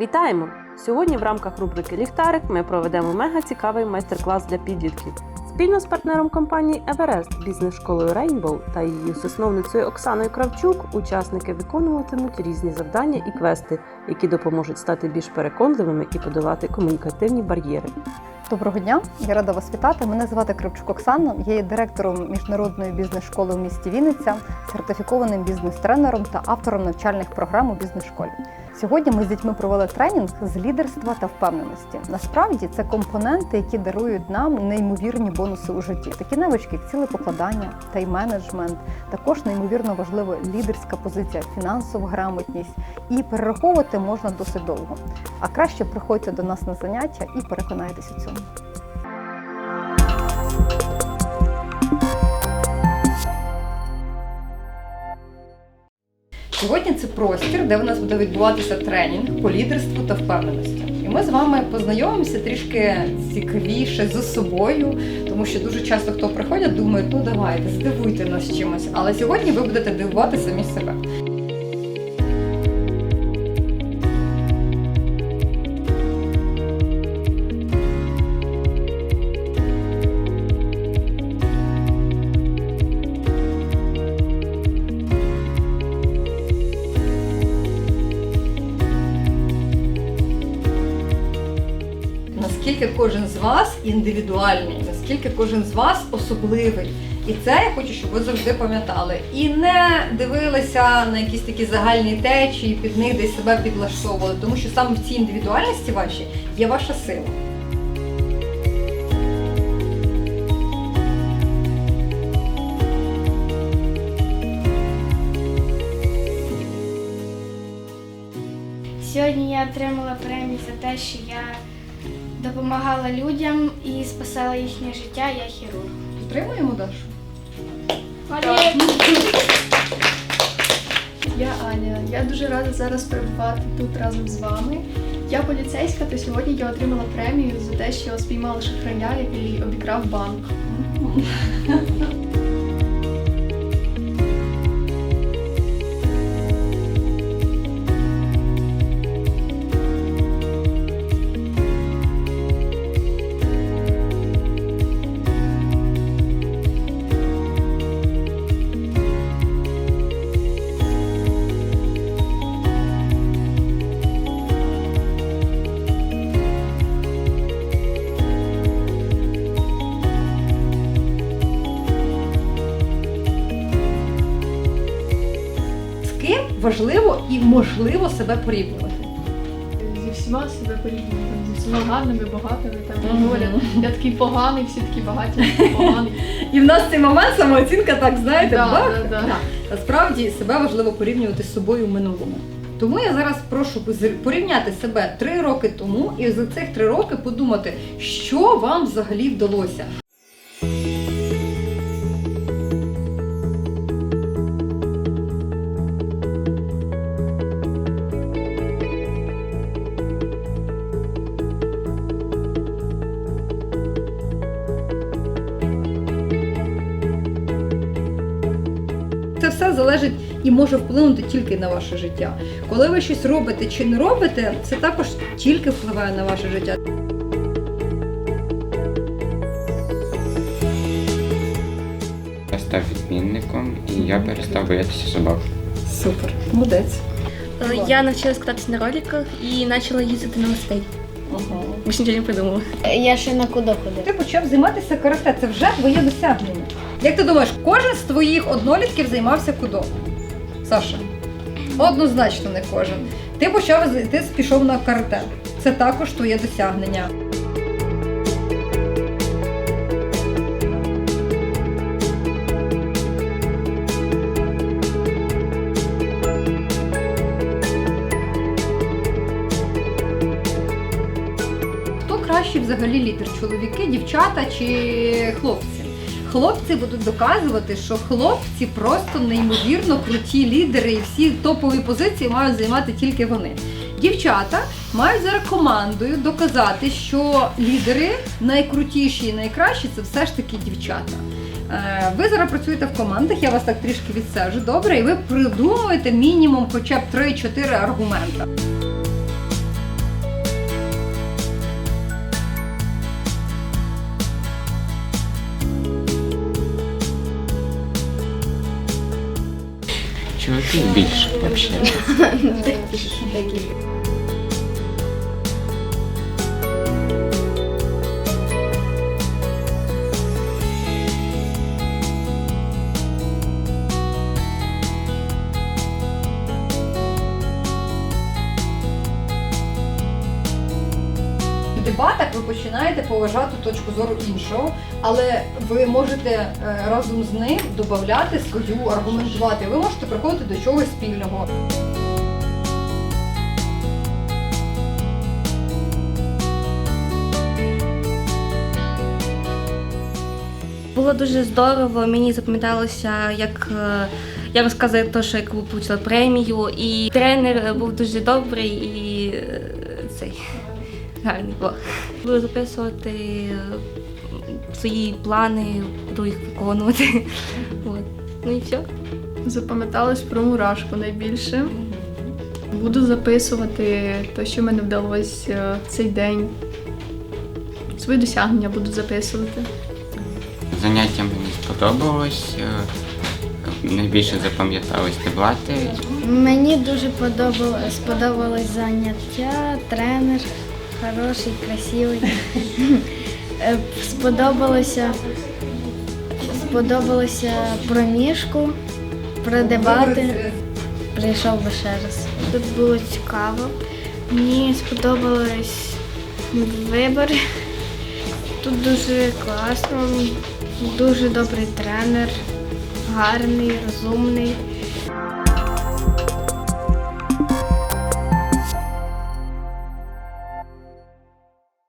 Вітаємо! Сьогодні в рамках рубрики Ліхтарик ми проведемо мега цікавий майстер-клас для підлітків. Спільно з партнером компанії Everest, бізнес-школою Rainbow та її засновницею Оксаною Кравчук учасники виконуватимуть різні завдання і квести, які допоможуть стати більш переконливими і подолати комунікативні бар'єри. Доброго дня, я рада вас вітати. Мене звати Кривчук Оксана. Я є директором міжнародної бізнес-школи в місті Вінниця, сертифікованим бізнес-тренером та автором навчальних програм у бізнес-школі. Сьогодні ми з дітьми провели тренінг з лідерства та впевненості. Насправді це компоненти, які дарують нам неймовірні бонуси у житті. Такі навички, як цілепокладання, тайм-менеджмент, також неймовірно важлива лідерська позиція, фінансова грамотність. І перераховувати можна досить довго. А краще приходьте до нас на заняття і переконайтеся у цьому. Сьогодні це простір, де в нас буде відбуватися тренінг по лідерству та впевненості. І ми з вами познайомимося трішки цікавіше з собою, тому що дуже часто хто приходять, думають, ну давайте, здивуйте нас чимось. Але сьогодні ви будете дивувати самі себе. Наскільки кожен з вас індивідуальний, наскільки кожен з вас особливий. І це я хочу, щоб ви завжди пам'ятали. І не дивилися на якісь такі загальні течії, під них десь себе підлаштовували, тому що саме в цій індивідуальності вашій є ваша сила. Сьогодні я отримала премію за те, що я допомагала людям і спасала їхнє життя, я хірург. Підтримуємо Дашу? Я Аня. Я дуже рада зараз перебувати тут разом з вами. Я поліцейська, та сьогодні я отримала премію за те, що спіймала шахраня, який обікрав банк. Важливо і можливо себе порівнювати? Зі всіма себе порівнюю, там, зі всіма гарними, багатими. Там Мгм. говорять, я такий поганий, всі такі багаті, я поганий. І в нас цей момент самооцінка, так знаєте, Да, бах! да, да. Насправді себе важливо порівнювати з собою в минулому. Тому я зараз прошу порівняти себе три роки тому і за цих три роки подумати, що вам взагалі вдалося. Залежить і може вплинути тільки на ваше життя. Коли ви щось робите чи не робите, це також тільки впливає на ваше життя. Я став відмінником і я перестав боятися собак. Супер, молодець. Э, Я научилась кататься на роликах и начала ездить на велосипеде. Ага. Больше ничего не придумала. Я ще на куди ходив. Ти почав займатися карате, це вже твоє досягнення. Як ти думаєш, кожен з твоїх однолітків займався кудо? Саша? Однозначно не кожен. Ти почав ти пішов на карате. Це також твоє досягнення. Хто кращий взагалі лідер? Чоловіки, дівчата чи хлопці? Хлопці будуть доказувати, що хлопці просто неймовірно круті лідери, і всі топові позиції мають займати тільки вони. Дівчата мають зараз командою доказати, що лідери найкрутіші і найкращі це все ж таки дівчата. Е, Ви зараз працюєте в командах, я вас так трішки відсежу, добре, і ви придумуєте мінімум хоча б 3-4 аргумента. Більше взагалі. дебатах ви починаєте поважати точку зору іншого, але ви можете е, разом з ним додати свою, аргументувати. Ви можете приходити до чогось спільного. Було дуже здорово. Мені запам'яталося, як е, я розказую те, що я отримала премію, і тренер е, був дуже добрий і цей гарний був. Буду записувати е, свої плани, буду їх виконувати. От. Ну і все. Запам'яталось про мурашку найбільше. Буду записувати те, що в мене вдалося е, в цей день. Свої досягнення буду записувати. Заняття мені сподобалось. е, Найбільше запам'ятались деблати. Мені дуже подобалось, сподобалось заняття, тренер хороший, красивий. Е, Сподобалося, сподобалося про мішку, про дебати. Прийшов би ще раз. Тут було цікаво. Мені сподобалось вибір. Тут дуже класно, дуже добрий тренер, гарний, розумний.